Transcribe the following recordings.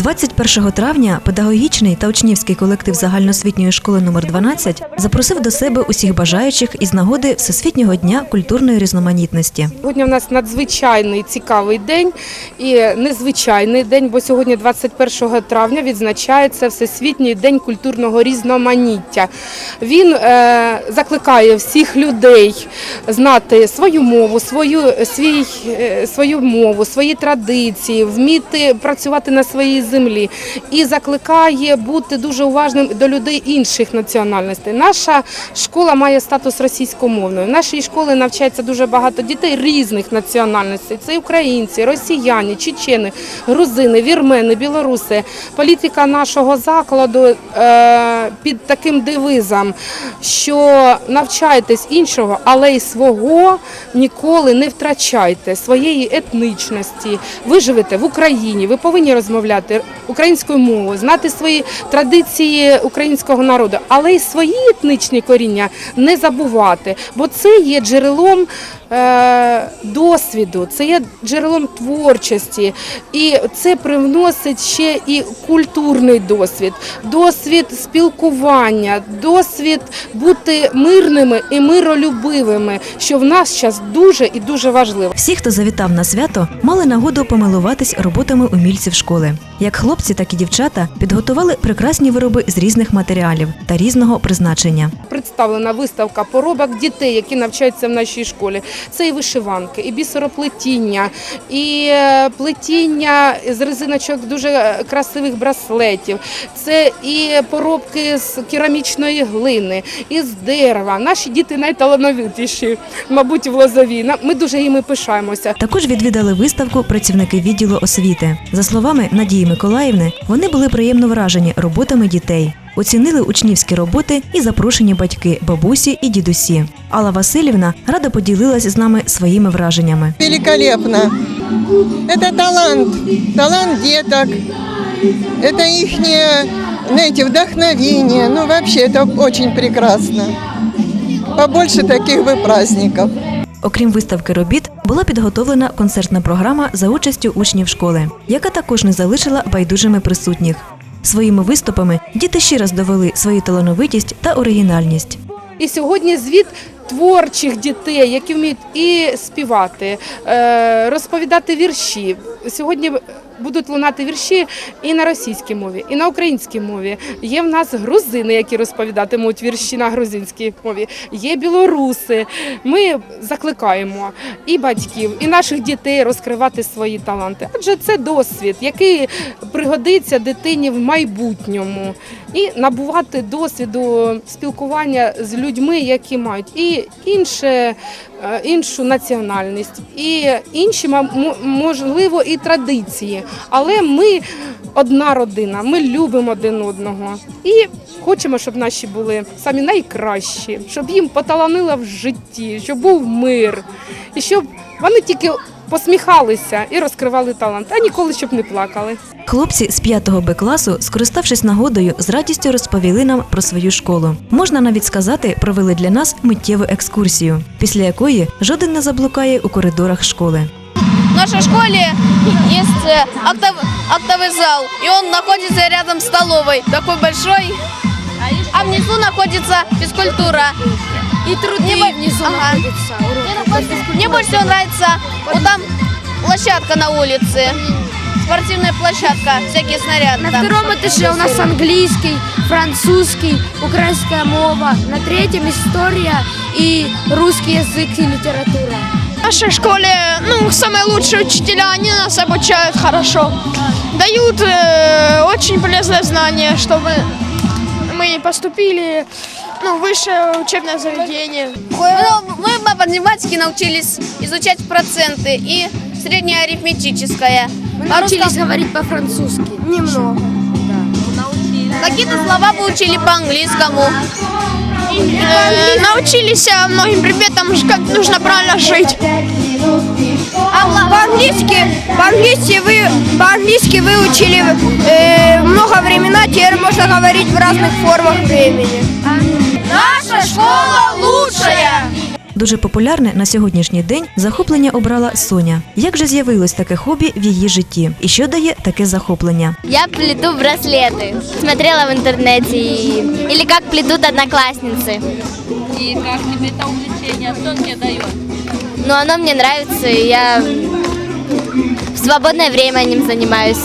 21 травня педагогічний та учнівський колектив загальноосвітньої школи номер 12 запросив до себе усіх бажаючих із нагоди Всесвітнього дня культурної різноманітності. Сьогодні у нас надзвичайний цікавий день і незвичайний день, бо сьогодні, 21 травня, відзначається Всесвітній день культурного різноманіття. Він е, закликає всіх людей знати свою мову, свою, свій, е, свою мову, свої традиції, вміти працювати на своїй землі і закликає бути дуже уважним до людей інших національностей. Наша школа має статус російськомовної. В нашій школі навчається дуже багато дітей різних національностей. Це українці, росіяни, чечени, грузини, вірмени, білоруси. Політика нашого закладу е, під таким девизом, що навчайтесь іншого, але й свого ніколи не втрачайте своєї етнічності. Ви живете в Україні, ви повинні розмовляти українською мовою, знати свої традиції українського народу, але й свої етнічні коріння не забувати, бо це є джерелом. Е, Досвіду, це є джерелом творчості, і це привносить ще і культурний досвід, досвід спілкування, досвід бути мирними і миролюбивими, що в наш час дуже і дуже важливо. Всі, хто завітав на свято, мали нагоду помилуватись роботами умільців школи. Як хлопці, так і дівчата підготували прекрасні вироби з різних матеріалів та різного призначення. Представлена виставка поробок дітей, які навчаються в нашій школі. Це і вишиванки, і бісероплетіння, і е, плетіння з резиночок дуже красивих браслетів. Це і поробки з керамічної глини, і з дерева. Наші діти найталановитіші, мабуть, в Лозові. Ми дуже їми пишаємося. Також відвідали виставку працівники відділу освіти. За словами Надії Миколаївни, вони були приємно вражені роботами дітей Оцінили учнівські роботи і запрошені батьки, бабусі і дідусі. Алла Васильівна радо поділилась з нами своїми враженнями. Великолепно. Это талант, талант деток. Это их, знаете, вдохновение. Ну, вообще, это очень прекрасно. Побольше таких бы праздников. Окрім виставки робіт, була підготовлена концертна програма за участю учнів школи, яка також не залишила байдужими присутніх. Своїми виступами діти ще раз довели свою талановитість та оригінальність. І сьогодні звіт творчих дітей, які вміють і співати, е, розповідати вірші. Сьогодні будуть лунати вірші і на російській мові, і на українській мові. Є в нас грузини, які розповідатимуть вірші на грузинській мові. Є білоруси. Ми закликаємо і батьків, і наших дітей розкривати свої таланти. Адже це досвід, який пригодиться дитині в майбутньому, і набувати досвіду спілкування з людьми, які мають і інше, іншу національність, і інші можливо і традиції. Але ми одна родина, ми любимо один одного і хочемо, щоб наші були самі найкращі, щоб їм поталанило в житті, щоб був мир, і щоб вони тільки посміхалися і розкривали талант, а ніколи щоб не плакали. Хлопці з 5 Б класу, скориставшись нагодою, з радістю розповіли нам про свою школу. Можна навіть сказати, провели для нас миттєву екскурсію, після якої жоден не заблукає у коридорах школи. В нашей школе есть э, октов- октовый зал, и он находится рядом с столовой, такой большой. А внизу находится физкультура. И труды внизу находятся. Мне больше всего нравится вот там площадка на улице. Спортивная площадка, всякие снаряды. На там. втором этаже у нас английский, французский, украинская мова. На третьем история и русский язык и литература. В нашей школе, ну, самые лучшие учителя, они нас обучают хорошо. Дают э, очень полезные знания, чтобы мы поступили ну, высшее учебное заведение. Мы, мы по математике научились изучать проценты и среднее арифметическое. Мы научились русскому- говорить по-французски. Немного. Какие-то слова выучили по-английскому. Э, научились э, многим предметам, как нужно правильно жить. А По-английски, по-английски вы, по-английски выучили э, много времена, теперь можно говорить в разных формах времени. Наша школа лучшая! Дуже популярне на сьогоднішній день захоплення обрала Соня. Як же з'явилось таке хобі в її житті? І що дає таке захоплення? Я плету браслеты. Смотрела в интернете. и- Или как плетут одноклассницы. И как тебе это увлечение? Что он тебе дает? Но оно мне нравится, и я в свободное время ним занимаюсь.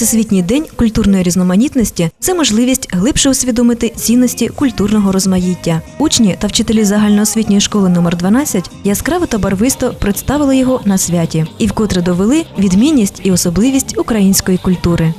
Всесвітній день культурної різноманітності це можливість глибше усвідомити цінності культурного розмаїття. Учні та вчителі загальноосвітньої школи номер 12 яскраво та барвисто представили його на святі і вкотре довели відмінність і особливість української культури.